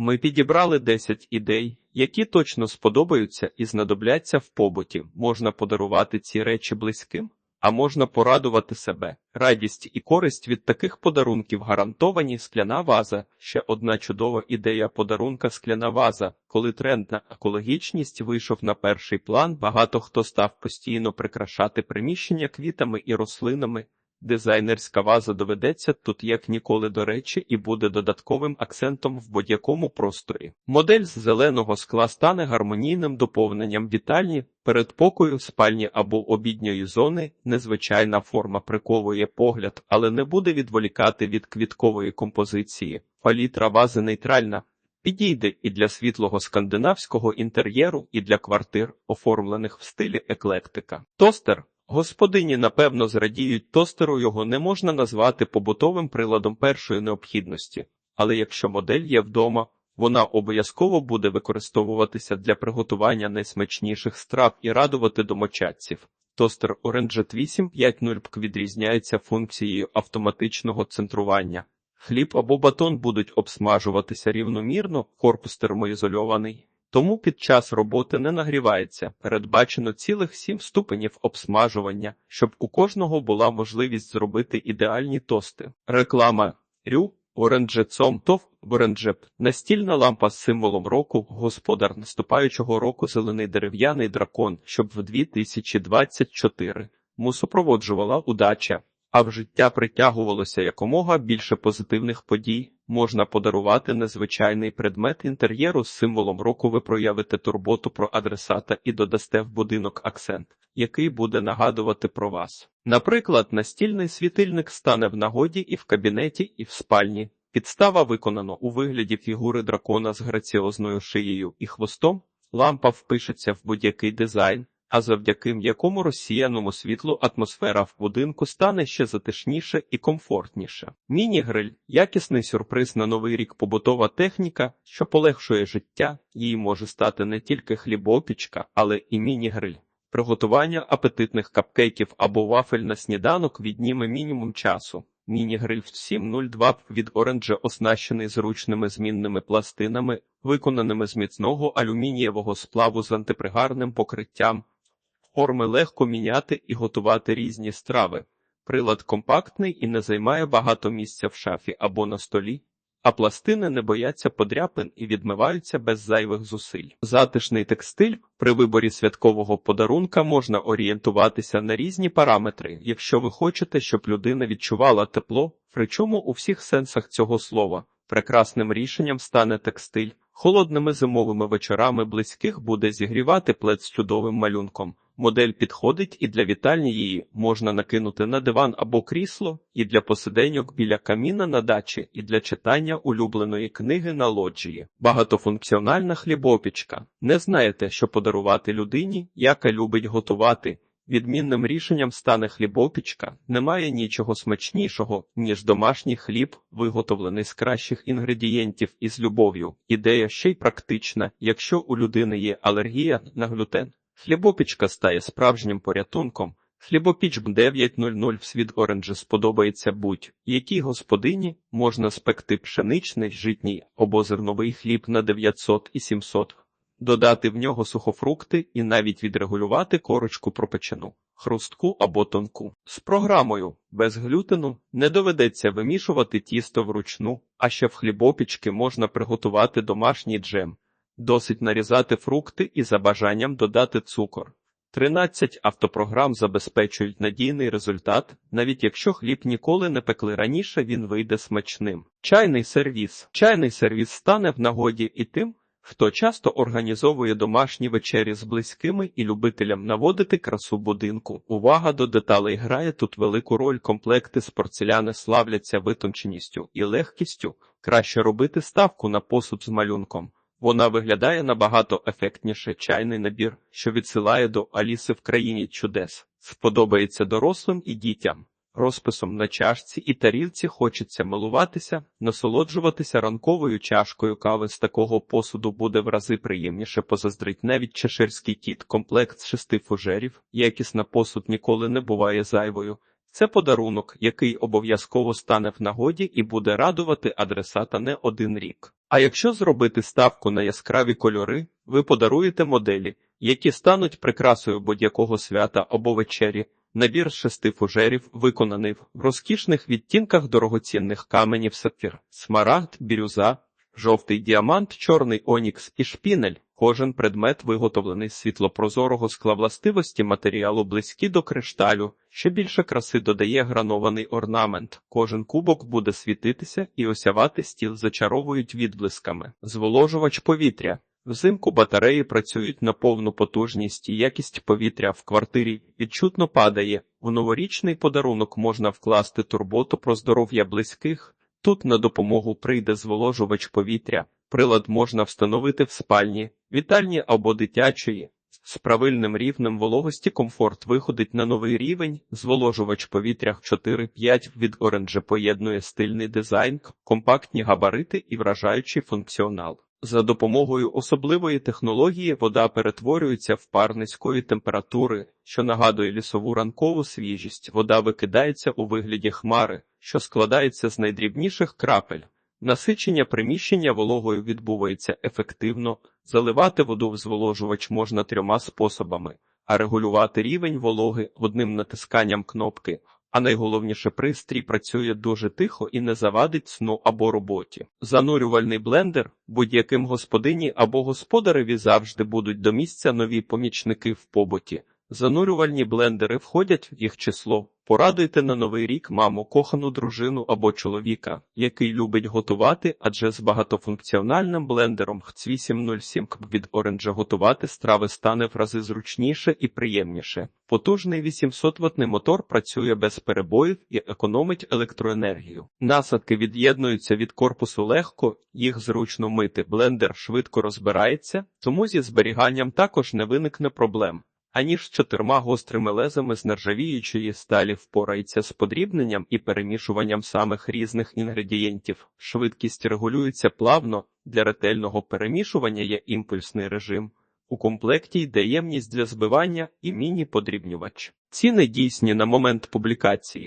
Ми підібрали 10 ідей, які точно сподобаються і знадобляться в побуті. Можна подарувати ці речі близьким, а можна порадувати себе. Радість і користь від таких подарунків гарантовані скляна ваза. Ще одна чудова ідея подарунка скляна ваза. Коли тренд на екологічність вийшов на перший план, багато хто став постійно прикрашати приміщення квітами і рослинами. Дизайнерська ваза доведеться тут як ніколи до речі і буде додатковим акцентом в будь-якому просторі. Модель з зеленого скла стане гармонійним доповненням вітальні, передпокою, спальні або обідньої зони. Незвичайна форма приковує погляд, але не буде відволікати від квіткової композиції. Палітра вази нейтральна. Підійде і для світлого скандинавського інтер'єру, і для квартир, оформлених в стилі еклектика. Тостер Господині, напевно, зрадіють тостеру його не можна назвати побутовим приладом першої необхідності, але якщо модель є вдома, вона обов'язково буде використовуватися для приготування найсмачніших страв і радувати домочадців. Тостер Orange 850 відрізняється функцією автоматичного центрування. Хліб або батон будуть обсмажуватися рівномірно, корпус термоізольований. Тому під час роботи не нагрівається, передбачено цілих сім ступенів обсмажування, щоб у кожного була можливість зробити ідеальні тости. Реклама Рю Оренджецом Тов Оренджеп настільна лампа з символом року, господар наступаючого року зелений дерев'яний дракон, щоб в 2024 му супроводжувала удача, а в життя притягувалося якомога більше позитивних подій. Можна подарувати незвичайний предмет інтер'єру з символом року. Ви проявите турботу про адресата і додасте в будинок акцент, який буде нагадувати про вас. Наприклад, настільний світильник стане в нагоді і в кабінеті, і в спальні. Підстава виконано у вигляді фігури дракона з граціозною шиєю і хвостом. Лампа впишеться в будь-який дизайн, а завдяки м'якому розсіяному світлу атмосфера в будинку стане ще затишніше і комфортніше. Міні-гриль якісний сюрприз на новий рік побутова техніка, що полегшує життя, їй може стати не тільки хлібопічка, але і міні-гриль. Приготування апетитних капкейків або вафель на сніданок відніме мінімум часу. Міні-гриль 702 від Orange оснащений зручними змінними пластинами, виконаними з міцного алюмінієвого сплаву з антипригарним покриттям. Форми легко міняти і готувати різні страви. Прилад компактний і не займає багато місця в шафі або на столі, а пластини не бояться подряпин і відмиваються без зайвих зусиль. Затишний текстиль при виборі святкового подарунка можна орієнтуватися на різні параметри, якщо ви хочете, щоб людина відчувала тепло, причому у всіх сенсах цього слова. Прекрасним рішенням стане текстиль. Холодними зимовими вечорами близьких буде зігрівати плед з чудовим малюнком. Модель підходить і для вітальні її можна накинути на диван або крісло, і для посиденьок біля каміна на дачі, і для читання улюбленої книги на лоджії. Багатофункціональна хлібопічка. Не знаєте, що подарувати людині, яка любить готувати. Відмінним рішенням стане хлібопічка. Немає нічого смачнішого, ніж домашній хліб, виготовлений з кращих інгредієнтів і з любов'ю. Ідея ще й практична, якщо у людини є алергія на глютен. Хлібопічка стає справжнім порятунком. Хлібопіч 900 в світ оранжі сподобається будь-якій господині можна спекти пшеничний, житній або зерновий хліб на 900 і 700, додати в нього сухофрукти і навіть відрегулювати корочку пропечену, хрустку або тонку. З програмою без глютену не доведеться вимішувати тісто вручну, а ще в хлібопічки можна приготувати домашній джем. Досить нарізати фрукти і за бажанням додати цукор. 13 автопрограм забезпечують надійний результат, навіть якщо хліб ніколи не пекли раніше, він вийде смачним. Чайний сервіс. Чайний сервіс стане в нагоді і тим, хто часто організовує домашні вечері з близькими і любителям наводити красу будинку. Увага до деталей грає тут велику роль. Комплекти з порцеляни славляться витонченістю і легкістю. Краще робити ставку на посуд з малюнком. Вона виглядає набагато ефектніше чайний набір, що відсилає до Аліси в країні чудес. Сподобається дорослим і дітям. Розписом на чашці і тарілці хочеться милуватися, насолоджуватися ранковою чашкою кави з такого посуду буде в рази приємніше позаздрить навіть чеширський кіт, комплект з шести фужерів, якісна посуд ніколи не буває зайвою. Це подарунок, який обов'язково стане в нагоді і буде радувати адресата не один рік. А якщо зробити ставку на яскраві кольори, ви подаруєте моделі, які стануть прикрасою будь-якого свята або вечері. Набір шести фужерів виконаний в розкішних відтінках дорогоцінних каменів сапфір, смарагд, бірюза, жовтий діамант, чорний онікс і шпінель. Кожен предмет виготовлений з світлопрозорого скла властивості матеріалу близькі до кришталю. Ще більше краси додає гранований орнамент. Кожен кубок буде світитися і осявати стіл зачаровують відблисками. Зволожувач повітря. Взимку батареї працюють на повну потужність і якість повітря в квартирі відчутно падає. У новорічний подарунок можна вкласти турботу про здоров'я близьких. Тут на допомогу прийде зволожувач повітря. Прилад можна встановити в спальні, вітальні або дитячої. З правильним рівнем вологості комфорт виходить на новий рівень. Зволожувач повітря 4-5 від Orange поєднує стильний дизайн, компактні габарити і вражаючий функціонал. За допомогою особливої технології вода перетворюється в пар низької температури, що нагадує лісову ранкову свіжість. Вода викидається у вигляді хмари, що складається з найдрібніших крапель. Насичення приміщення вологою відбувається ефективно. Заливати воду в зволожувач можна трьома способами, а регулювати рівень вологи одним натисканням кнопки. А найголовніше пристрій працює дуже тихо і не завадить сну або роботі. Занурювальний блендер будь-яким господині або господареві завжди будуть до місця нові помічники в побуті. Занурювальні блендери входять в їх число. Порадуйте на новий рік маму, кохану дружину або чоловіка, який любить готувати, адже з багатофункціональним блендером HC807 від Orange готувати страви стане в рази зручніше і приємніше. Потужний 800 ваттний мотор працює без перебоїв і економить електроенергію. Насадки від'єднуються від корпусу легко, їх зручно мити. Блендер швидко розбирається, тому зі зберіганням також не виникне проблем аніж чотирма гострими лезами з нержавіючої сталі впорається з подрібненням і перемішуванням самих різних інгредієнтів. Швидкість регулюється плавно, для ретельного перемішування є імпульсний режим. У комплекті йде ємність для збивання і міні-подрібнювач. Ціни дійсні на момент публікації.